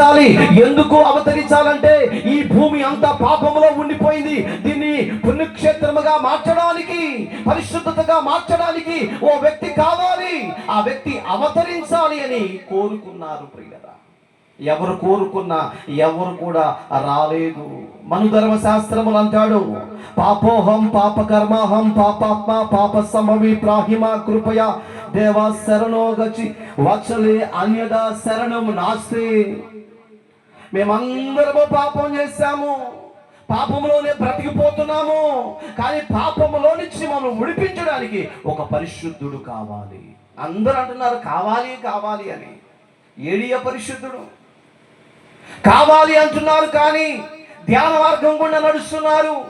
అవతరించాలి ఎందుకు అవతరించాలంటే ఈ భూమి అంతా పాపంలో ఉండిపోయింది. దీన్ని పుణ్యక్షేత్రముగా మార్చడానికి పరిశుద్ధతగా మార్చడానికి ఓ వ్యక్తి కావాలి. ఆ వ్యక్తి అవతరించాలి అని కోరుకున్నారు ప్రియులరా. ఎవరు కోరుకున్నా ఎవరు కూడా రాలేదు. మనుధర్మ శాస్త్రములు అంటాడు పాపోహం పాపకర్మాహం పాపాత్మ పాప సమవి ప్రాహిమ కృపయ దేవా శరణో గచి వచలే అన్యదా శరణం నాస్తే. మేమందరము పాపం చేశాము. పాపంలోనే బ్రతికిపోతున్నాము. కానీ పాపంలో నుంచి మనం విడిపించడానికి ఒక పరిశుద్ధుడు కావాలి. అందరూ అంటున్నారు కావాలి కావాలి అని. ఏడియ పరిశుద్ధుడు. కావాలి అంటున్నారు కానీ ధ్యాన మార్గం గుండా నడుస్తున్నారు.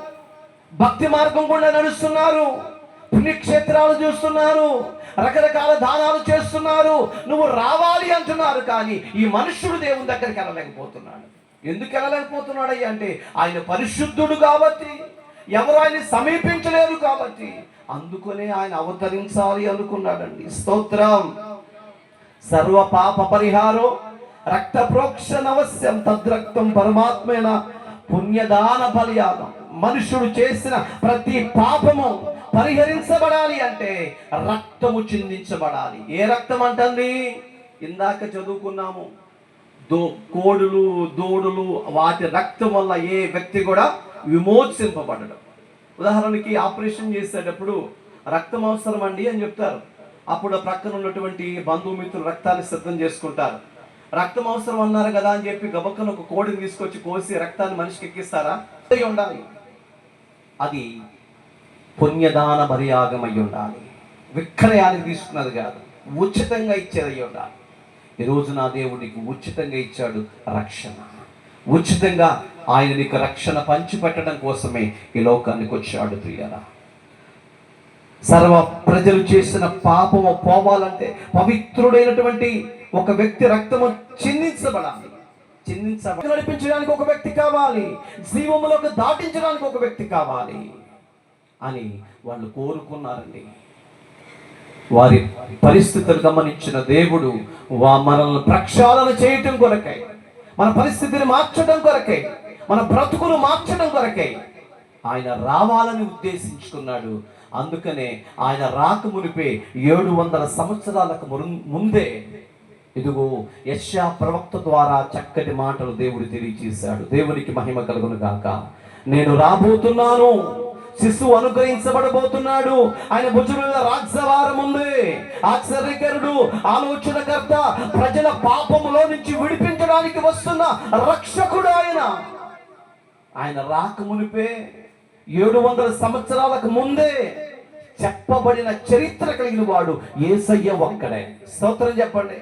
భక్తి మార్గం గుండా నడుస్తున్నారు. పుణ్యక్షేత్రాలు చూస్తున్నారు రకరకాల దానాలు చేస్తున్నారు నువ్వు రావాలి అంటున్నారు కానీ ఈ మనుష్యుడు దేవుని దగ్గరికి వెళ్ళలేకపోతున్నాడు. ఎందుకు వెళ్ళలేకపోతున్నాడు అంటే ఆయన పరిశుద్ధుడు కాబట్టి ఎవరు ఆయన సమీపించలేరు కాబట్టి. అందుకనే ఆయన అవతరించాలి అనుకున్నాడండి. స్తోత్రం. సర్వ పాప పరిహారం రక్త ప్రోక్షణవశ్యం తద్రక్తం పరమాత్మైన పుణ్యదాన బలియాగం. మనుషుడు చేసిన ప్రతి పాపము పరిహరించబడాలి అంటే రక్తము చిందించబడాలి. ఏ రక్తం అంటుంది? ఇందాక చదువుకున్నాము. దో కోడులు దూడులు వాటి రక్తం వల్ల ఏ వ్యక్తి కూడా విమోచింపబడడం. ఉదాహరణకి ఆపరేషన్ చేసేటప్పుడు రక్తం అవసరం అండి అని చెప్తారు. అప్పుడు ప్రక్కన ఉన్నటువంటి బంధుమిత్రులు రక్తాన్ని సిద్ధం చేసుకుంటారు. రక్తం అవసరం అన్నారు కదా అని చెప్పి గబక్కన ఒక కోడిని తీసుకొచ్చి కోసి రక్తాన్ని మనిషికి ఎక్కిస్తారా? ఉండాలి. అది పుణ్యదాన మర్యాగం అయి ఉండాలి విక్రయానికి తీసుకున్నది కాదు ఉచితంగా ఇచ్చేది అయి ఉండాలి ఈరోజు నా దేవుడికి ఉచితంగా ఇచ్చాడు రక్షణ. ఉచితంగా ఆయన నీకు రక్షణ పంచిపెట్టడం కోసమే ఈ లోకానికి వచ్చాడు ప్రియరా సర్వ ప్రజలు చేసిన పాపము పోవాలంటే పవిత్రుడైనటువంటి ఒక వ్యక్తి రక్తము చిందించబడాలి. చిందించబడి నడిపించడానికి ఒక వ్యక్తి కావాలి. జీవములోకి దాటించడానికి ఒక వ్యక్తి కావాలి. అని వాళ్ళు కోరుకున్నారండి. వారి పరిస్థితులు గమనించిన దేవుడు వా మనల్ని ప్రక్షాళన చేయటం కొరకై మన పరిస్థితిని మార్చడం కొరకై మన బ్రతుకును మార్చడం కొరకై ఆయన రావాలని ఉద్దేశించుకున్నాడు. అందుకనే ఆయన రాక మునిపే ఏడు వందల సంవత్సరాలకు ముందే ఇదిగో యశా ప్రవక్త ద్వారా చక్కటి మాటలు దేవుడు తెలియచేశాడు. దేవునికి మహిమ కలుగును గాక. నేను రాబోతున్నాను. శిశువు అనుగ్రహించబడబోతున్నాడు. ఆయన భుజం మీద రాజ్యవారం ఉంది. ఆశ్చర్యకరుడు ఆలోచనకర్త ప్రజల పాపములో నుంచి విడిపించడానికి వస్తున్న రక్షకుడు ఆయన. ఆయన రాక మునిపే ఏడు వందల సంవత్సరాలకు ముందే చెప్పబడిన చరిత్ర కలిగిన వాడు ఏసయ్య ఒక్కడే. స్తోత్రం చెప్పండి.